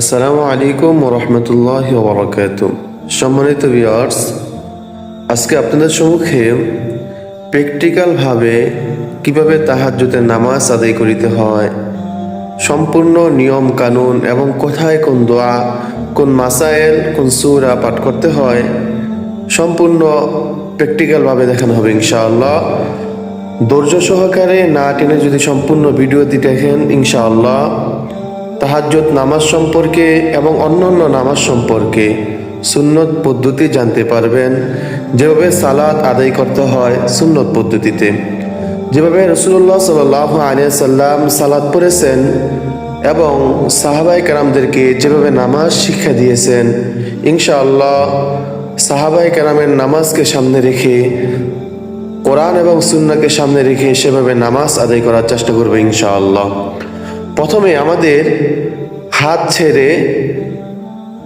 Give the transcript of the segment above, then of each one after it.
আসসালামু আলাইকুম রহমতুল্লাহ বরকাত সম্মানিত ভিউয়ার্স আজকে আপনাদের সম্মুখে প্র্যাকটিক্যালভাবে কীভাবে তাহাজ্জুদের নামাজ আদায় করিতে হয়, সম্পূর্ণ নিয়ম কানুন এবং কোথায় কোন দোয়া, কোন মাসায়েল, কোন সুরা পাঠ করতে হয়, সম্পূর্ণ প্র্যাকটিক্যালভাবে দেখানো হবে ইনশাআল্লাহ। ধৈর্য সহকারে না টেনে যদি সম্পূর্ণ ভিডিওটি দেখেন ইনশাআল্লাহ। তাহাজ্জত নামাজ সম্পর্কে এবং অন্যান্য নামাজ সম্পর্কে সুন্নত পদ্ধতি জানতে পারবেন। যেভাবে সালাদ আদায় করতে হয় সুন্নত পদ্ধতিতে। যেভাবে রসুল্লাহ সাল আলিয়া সাল্লাম সালাদ পড়েছেন এবং সাহাবাই কারামদেরকে যেভাবে নামাজ শিক্ষা দিয়েছেন, ইনশাআল্লাহ সাহাবাই কারামের নামাজকে সামনে রেখে, কোরআন এবং সুন্নাকে সামনে রেখে সেভাবে নামাজ আদায় করার চেষ্টা করবে ইনশাআল্লাহ। প্রথমে আমাদের হাত ছেড়ে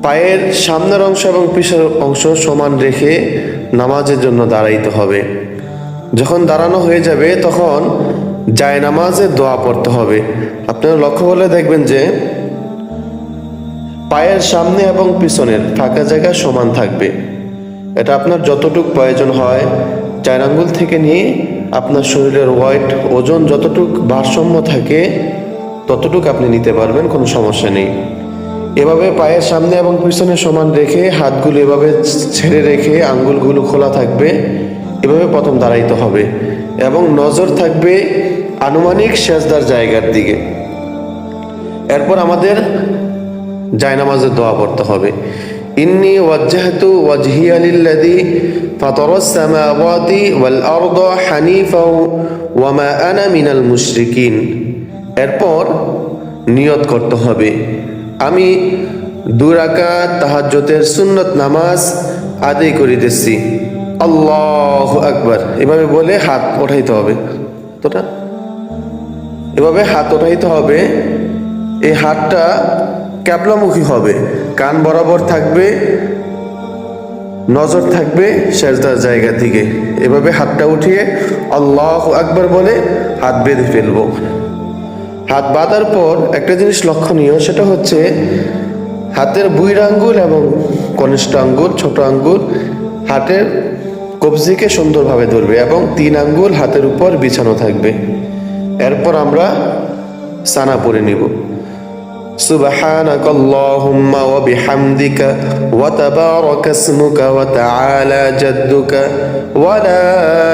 পায়ের সামনের অংশ এবং পিছের অংশ সমান রেখে নামাজের জন্য দাঁড়াইতে হবে। যখন দাঁড়ানো হয়ে যাবে, তখন জায় নামাজে দোয়া পড়তে হবে। আপনারা লক্ষ্য করলে দেখবেন যে পায়ের সামনে এবং পিছনের ফাঁকা জায়গা সমান থাকবে। এটা আপনার যতটুক প্রয়োজন হয় চার আঙ্গুল থেকে নিয়ে আপনার শরীরের ওয়েট, ওজন যতটুক ভারসাম্য থাকে ততটুক আপনি নিতে পারবেন, কোনো সমস্যা নেই। এভাবে পায়ের সামনে এবং পিছনে সমান রেখে, হাতগুলো এভাবে ছেড়ে রেখে আঙ্গুলগুলো খোলা থাকবে, এভাবে প্রথম দাঁড়াইতে হবে। এবং নজর থাকবে আনুমানিক সেজদার জায়গার দিকে। এরপর আমাদের জায়নামাজের দোয়া পড়তে হবে। ইন্নি ওয়াজ্জাহতু ওয়াজহিয়া লিল্লাযী ফাতারাস সামাওয়াতি ওয়াল আরদা হানিফা ওয়া মা আনা মিনাল মুশরিকিন। এরপর নিয়ত করতে হবে। আমি দুরাকাত তাহাজ্জতের সুন্নত নামাজ আদায় করিতেছি। আল্লাহ আকবার। এভাবে বলে হাত ওঠাইতে হবে। তোটা এভাবে হাত ওঠাইতে হবে। এই হাতটা ক্যাবলামুখী হবে। কান বরাবর থাকবে, নজর থাকবে সেজদার জায়গা দিকে এভাবে হাতটা উঠিয়ে আল্লাহ আকবার বলে হাত বেঁধে ফেলব। হাত বাঁধার পর একটা জিনিস লক্ষণীয় সেটা হচ্ছে হাতের বুইর আঙ্গুল এবং কনিষ্ঠ আঙ্গুল ছোট আঙ্গুল হাতের কবজিকে সুন্দরভাবে ধরবে এবং তিন আঙ্গুল হাতের উপর বিছানো থাকবে এরপর আমরা সানা পরে নিব سبحانك اللهم وبحمدك وتبارك اسمك وتعالى جدك ولا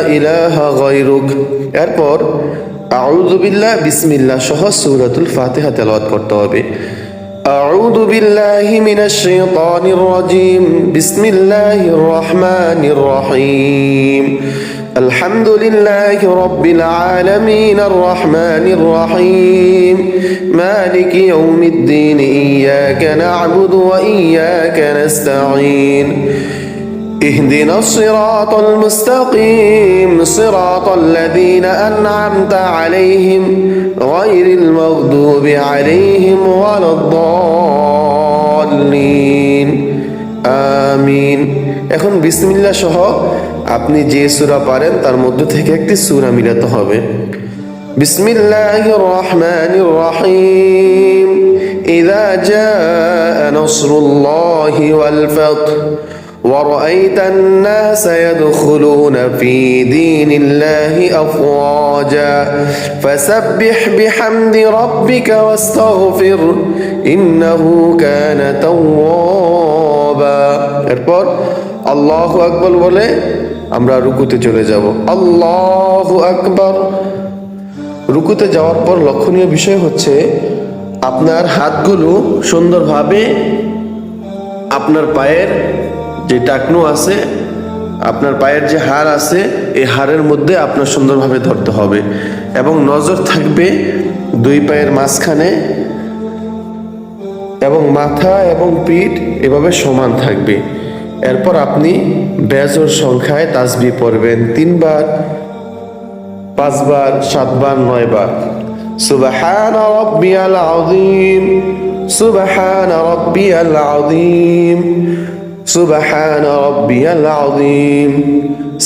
إله غيرك এরপর আউযু বিল্লাহ বিসমিল্লাহ সহ সূরাতুল ফাতিহা তেলাওয়াত করতে হবে أعوذ بالله من الشيطان الرجيم بسم الله الرحمن الرحيم الحمد لله رب العالمين الرحمن الرحيم مالك يوم الدين إياك نعبد وإياك نستعين اهدنا الصراط المستقيم صراط الذين أنعمت عليهم غير المغضوب عليهم ولا الضالين আমিন এখন বিসমিল্লাহ সহ আপনি যে সূরা পারেন তার মধ্য থেকে একটি সূরা মিলাতে হবে বিসমিল্লাহির রহমানির রহিম إذا جاء نصر الله والفتح ورأيت الناس يدخلون في دين الله أفواجا فسبح بحمد ربك واستغفر إنه كان توابا এরপর আল্লাহ আকবর বলে আমরা রুকুতে চলে যাব আল্লাহ আকবর রুকুতে যাওয়ার পর লক্ষণীয় বিষয় হচ্ছে আপনার হাতগুলো সুন্দরভাবে আপনার পায়ের যে টাকনু আছে, আপনার পায়ের যে হাড় আছে, এই হাড়ের মধ্যে আপনার সুন্দরভাবে ধরতে হবে। এবং নজর থাকবে দুই পায়ের মাঝখানে এবং মাথা এবং পিঠ এভাবে সমান থাকবে। এরপর আপনি বেজর সংখ্যায় তাসবি পড়বেন তিনবার, পাঁচবার, সাতবার, নয়বার। সুবহান রব্বিয়াল আযীম, সুবহান রব্বিয়াল আযীম। সুবহান রব্বিয়াল আযীম।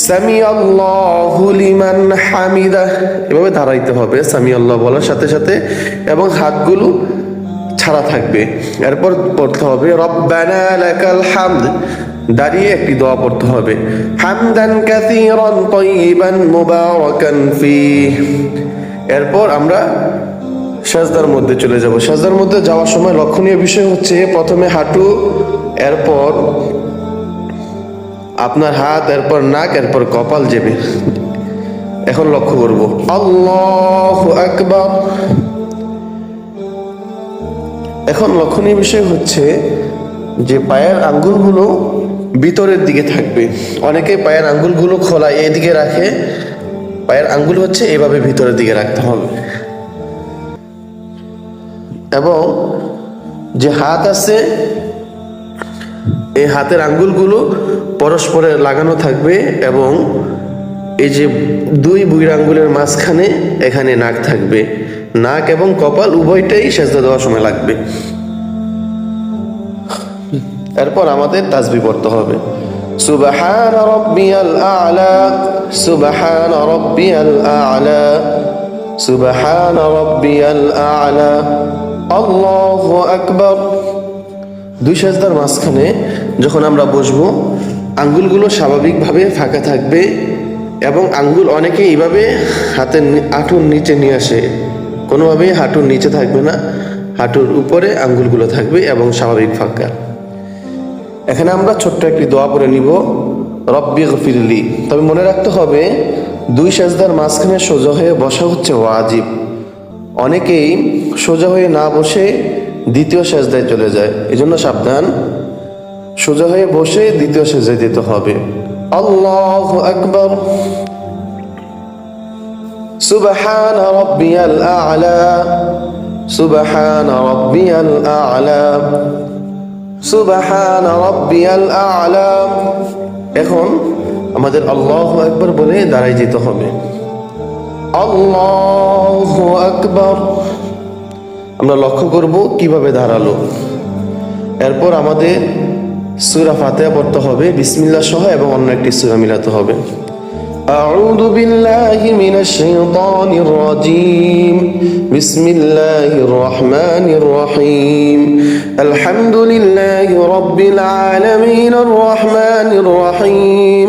সামি আল্লাহু লিমান হামিদা এভাবে দাঁড়াইতে হবে সামি আল্লাহ বলার সাথে সাথে, এবং হাতগুলো ছাড়া থাকবে। এরপর পড়তে হবে, রব্বানা লাকাল হামদ। দাঁড়িয়ে একটি দোয়া পড়তে হবে, হামদান কাসীরান তাইয়িবান মুবারাকান ফি এরপর আমরা সাজদার মধ্যে চলে যাব। সাজদার মধ্যে যাওয়ার সময় লক্ষণীয় বিষয় হচ্ছে প্রথমে হাঁটু, এরপর আপনার হাত, এরপর নাক, এরপর কপাল যাবে। এখন লক্ষ্য করব। আল্লাহ আকবার। এখন লক্ষণীয় বিষয় হচ্ছে যে পায়ের আঙ্গুলগুলো ভিতরের দিকে থাকবে। অনেকে পায়ের আঙ্গুলগুলো খোলা এদিকে রাখে। পায়ের আঙ্গুল হচ্ছে এভাবে ভিতরের দিকে রাখতে হবে। এবং যে হাত আছে, এই হাতের আঙ্গুলগুলো পরস্পরে লাগানো থাকবে এবং এই যে দুই বুইর আঙ্গুলের মাঝখানে এখানে নাক থাকবে। নাক এবং কপাল উভয়টাই সেজদা দেওয়ার সময় লাগবে। এরপর আমাদের তাসবি পড়তে হবে। সুবহান রব্বিয়াল আ'লা, সুবহান রব্বিয়াল আ'লা, সুবহান রব্বিয়াল আ'লা। আল্লাহু আকবার। দুই সাজদার মাঝখানে যখন আমরা বসবো, আঙ্গুলগুলো স্বাভাবিকভাবে ফাঁকা থাকবে এবং আঙ্গুল অনেকে এইভাবে হাতের হাঁটুর নিচে নিয়ে আসে। কোনোভাবেই হাঁটুর নিচে থাকবে না, হাঁটুর উপরে আঙ্গুলগুলো থাকবে এবং স্বাভাবিক ফাঁকা। এখানে আমরা ছোট্ট একটি দোয়া পড়ে নিব, রব্বি গফিরলি। তবে মনে রাখতে হবে, দুই সাজদার মাঝখানে সোজা হয়ে বসা হচ্ছে ওয়াজিব। অনেকেই সোজা হয়ে না বসে দ্বিতীয় সেজদায় চলে যায়। এজন্য সাবধান। সোজা হয়ে বসে দ্বিতীয় সেজদায় দিতে হবে। আল্লাহ আকবর। সুবহান রব্বিয়াল আ'লা। সুবহান রব্বিয়াল আ'লা। সুবহান রব্বিয়াল আ'লা। এখন আমাদের আল্লাহ একবার বলে দাঁড়াই যেতে হবে। আল্লাহ আকবর আমরা লক্ষ্য করব কিভাবে দাঁড়ালো এরপর আমাদের সুরা ফাতেহা পড়তে হবে বিসমিল্লাহ সহ এবং অন্য একটি সুরা মিলাতে হবে أعوذ بالله من الشيطان الرجيم بسم الله الرحمن الرحيم الحمد لله رب العالمين الرحمن الرحيم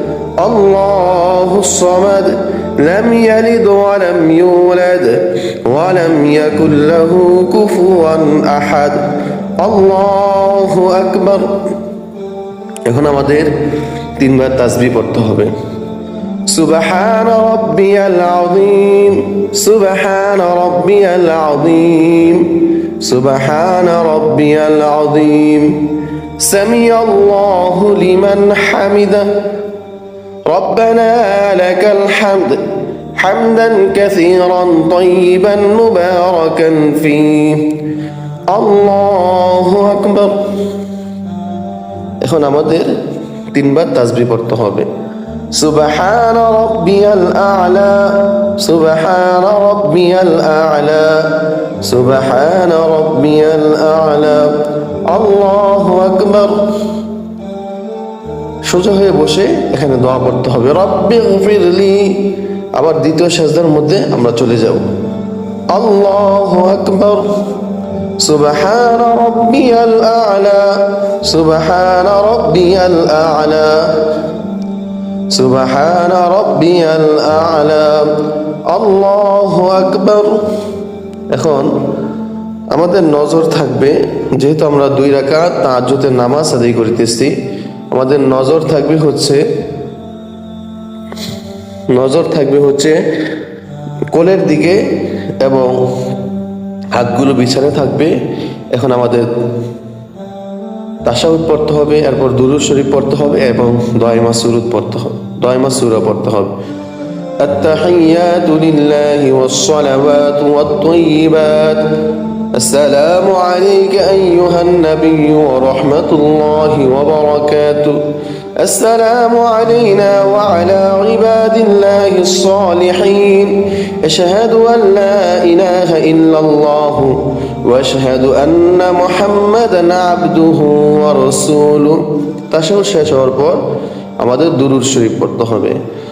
الله الصمد لم يلد ولم يولد ولم يكن له كفوا أحد الله أكبر এখন আমাদের তিনবার তাসবি পড়তে হবে সুবহান রব্বিয়াল আযীম সুবহান রব্বিয়াল আযীম সুবহান রব্বিয়াল আযীম سمع الله لمن حمده ربنا لك الحمد حمدا كثيرا طيبا مباركا فيه الله أكبر এখন আমাদের তিনবার তাসবি পড়তে হবে সুবহান রব্বিয়াল আ'লা সুবহান রব্বিয়াল আ'লা সুবহান রব্বিয়াল আ'লা আল্লাহু আকবার সোজা হয়ে বসে এখানে দোয়া পড়তে হবে রব্বি গফিরলি আবার দ্বিতীয় সাজদার মধ্যে আমরা চলে যাব আল্লাহু আকবার سبحان ربي الأعلى سبحان ربي الأعلى سبحان ربي الأعلى الله أكبر এখন আমাদের নজর থাকবে যেহেতু আমরা দুই রাকাত তাহাজ্জুদের নামাজ আদায় করিতেছি আমাদের নজর থাকবে হচ্ছে নজর থাকবে হচ্ছে কোলের দিকে এবং হাতগুলো বিছানে থাকবে এখন আমাদের তাসাউদ পড়তে হবে এরপর দুরুদ শরীফ পড়তে হবে এবং দয়মা সুরুদ পড়তে হবে দয়মা সুরা পড়তে হবে التحيات لله والصلوات والطيبات السلام عليك أيها النبي ورحمة الله وبركاته السلام علينا وعلى عباد الله الصالحين أشهد أن لا إله إلا الله وأشهد أن محمدا عبده ورسوله তাসাও শেষ হওয়ার পর আমাদের দুরুদ শরীফ পড়তে হবে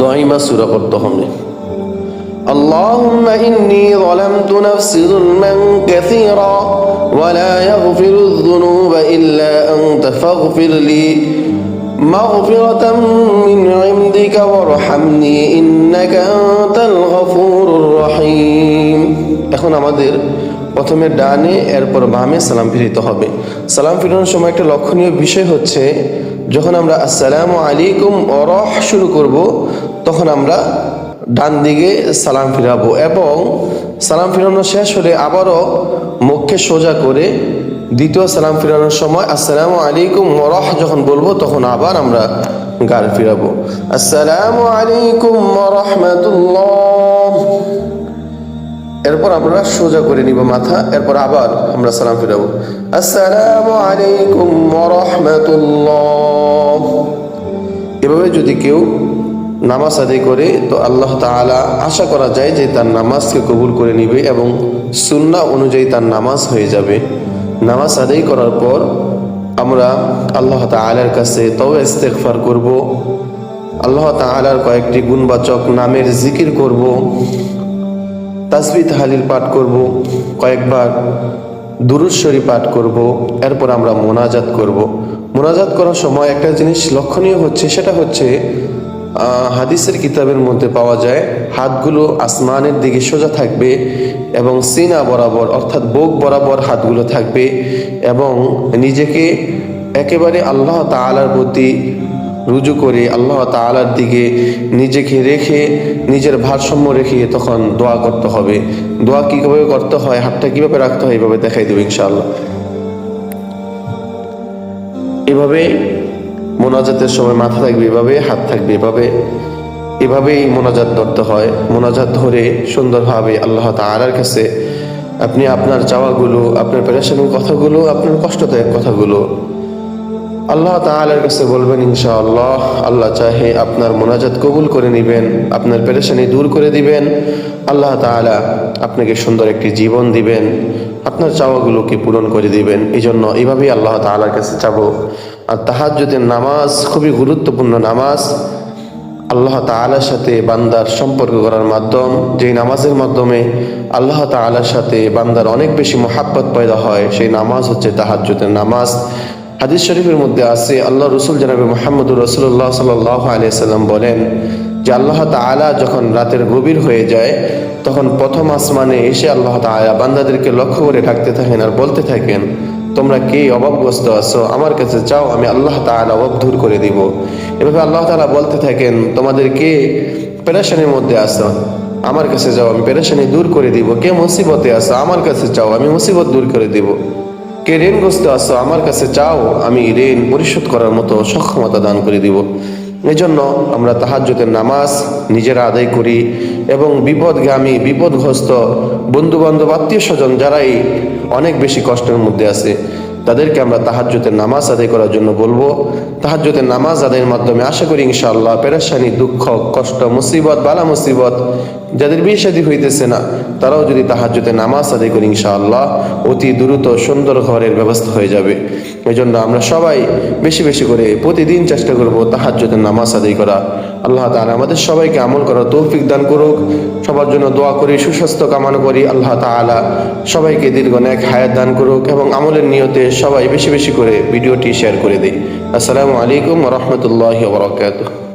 দোয়াইমা সুরা পড়তে হবে اللهم إني ظلمت نفسي ظلما كثيرا ولا يغفر الذنوب إلا أنت فاغفر لي مغفرة من عندك وارحمني إنك أنت الغفور الرحيم এখন আমাদের প্রথমে ডানে এরপর বামে সালাম ফিরিতে হবে সালাম ফিরানোর সময় একটা লক্ষণীয় বিষয় হচ্ছে যখন আমরা আসসালামু আলাইকুম অরহ শুরু করব, তখন আমরা ডান দিকে সালাম ফিরাবো এবং সালাম ফিরানো শেষ হলে আবারও মুখকে সোজা করে দ্বিতীয় সালাম ফিরানোর সময় আসসালামু আলাইকুম মরহ যখন বলব, তখন আবার আমরা গাল ফিরাবো। আসসালামু আলাইকুম রহমতুল্লাহ। এরপর আমরা সোজা করে নিব মাথা, এরপর আবার আমরা সালাম ফিরাবো। আসসালামু আলাইকুম রহমতুল্লাহ এভাবে যদি কেউ নামাজ আদায় করে, তো আল্লাহ তাআলা আশা করা যায় যে তার নামাজকে কবুল করে নিবে এবং সুন্না অনুযায়ী তার নামাজ হয়ে যাবে। নামাজ আদায় করার পর আমরা আল্লাহ তাআলার কাছে তবে ইস্তেগফার করব, আল্লাহ তাআলার কয়েকটি গুণবাচক নামের জিকির করব তাসবি তাহালিল পাঠ করব, কয়েকবার দুরুশ্বরী পাঠ করব, এরপর আমরা মোনাজাত করব। মোনাজাত করার সময় একটা জিনিস লক্ষণীয় হচ্ছে, সেটা হচ্ছে হাদিসের কিতাবের মধ্যে পাওয়া যায়, হাতগুলো আসমানের দিকে সোজা থাকবে এবং সিনা বরাবর, অর্থাৎ বোক বরাবর হাতগুলো থাকবে এবং নিজেকে একেবারে আল্লাহ তালার প্রতি রুজু করে আল্লাহ তাআলার দিকে নিজেকে রেখে, নিজের ভারসাম্য রেখে তখন দোয়া করতে হবে। দোয়া কীভাবে করতে হয়, হাতটা কীভাবে রাখতে হয়, এভাবে দেখাই দেবো ইনশাআল্লাহ। এভাবে মোনাজাতের সময় মাথা থাকবে এভাবে, হাত থাকবে এভাবে। এভাবেই মোনাজাত ধরতে হয়। মোনাজাত ধরে সুন্দরভাবে আল্লাহ তাআলার কাছে আপনি আপনার চাওয়াগুলো, আপনার পেরেশানির কথাগুলো, আপনার কষ্টদায়ক কথাগুলো আল্লাহ তাআলার কাছে বলবেন, ইনশাআল্লাহ, আল্লাহ আল্লাহ চাহে আপনার মোনাজাত কবুল করে নেবেন, আপনার পেরেশানি দূর করে দিবেন। আল্লাহ তাআলা আপনাকে সুন্দর একটি জীবন দিবেন, আপনার চাওয়াগুলোকে পূরণ করে দিবেন। এই জন্য এইভাবেই আল্লাহ তাআলার কাছে চাবো আর তাহাজ্জুদের নামাজ খুবই গুরুত্বপূর্ণ নামাজ। আল্লাহ তাআলার সাথে বান্দার সম্পর্ক করার মাধ্যম, যেই নামাজের মাধ্যমে আল্লাহ তাআলার সাথে বান্দার অনেক বেশি মহাব্বত পয়দা হয়, সেই নামাজ হচ্ছে তাহাজ্জুদের নামাজ। হাদিস শরীফের মধ্যে আছে, আল্লাহ রসুল জানাবে মোহাম্মদুর রসুল্লাহ সাল্লাহ আলিয়াল্লাম বলেন, যে আল্লাহ তাআলা যখন রাতের গভীর হয়ে যায়, তখন প্রথম আসমানে এসে আল্লাহ তাআলা বান্দাদেরকে লক্ষ্য করে ডাকতে থাকেন আর বলতে থাকেন, তোমরা কে অভাবগ্রস্ত আছো? আমার কাছে চাও, আমি আল্লাহ তাআলা অভাব দূর করে দিব। এভাবে আল্লাহ তাআলা বলতে থাকেন, তোমাদের কে পেরেশানির মধ্যে আসো আমার কাছে যাও, আমি পেরেশানি দূর করে দিব। কে মুসিবতে আসো আমার কাছে চাও, আমি মুসিবত দূর করে দিব। কে ঋণগ্রস্ত আছো, আমার কাছে চাও, আমি ঋণ পরিশোধ করার মতো সক্ষমতা দান করে দিব। এই জন্য আমরা তাহাজ্যতের নামাজ নিজেরা আদায় করি এবং বিপদগামী, বিপদগ্রস্ত বন্ধুবান্ধব, আত্মীয় স্বজন যারাই অনেক বেশি কষ্টের মধ্যে আছে তাদেরকে আমরা তাহাজ্জুদের নামাজ আদায় করার জন্য বলব। তাহাজ্জুদের নামাজ আদায়ের মাধ্যমে আশা করি ইনশাআল্লাহ পেরেশানি, দুঃখ, কষ্ট, মুসিবত, বালা মুসিবত যাদের বিয়ে শাদী হইতেছে না, তারাও যদি তাহাজ্জুদের নামাজ আদায় করি ইনশাআল্লাহ অতি দ্রুত সুন্দর ঘরের ব্যবস্থা হয়ে যাবে। এই জন্য আমরা সবাই বেশি বেশি করে প্রতিদিন চেষ্টা করব তাহাজ্জুদের নামাজ আদায় করা। আল্লাহ তালা আমাদের সবাইকে আমল করার তৌফিক দান করুক। সবার জন্য দোয়া করি, সুস্বাস্থ্য কামনা করি। আল্লাহ তাআলা সবাইকে দীর্ঘ ন্যাক হায়াত দান করুক এবং আমলের নিয়তে সবাই বেশি বেশি করে ভিডিওটি শেয়ার করে দিই। আসসালামু আলাইকুম রহমতুল্লাহ বরকাত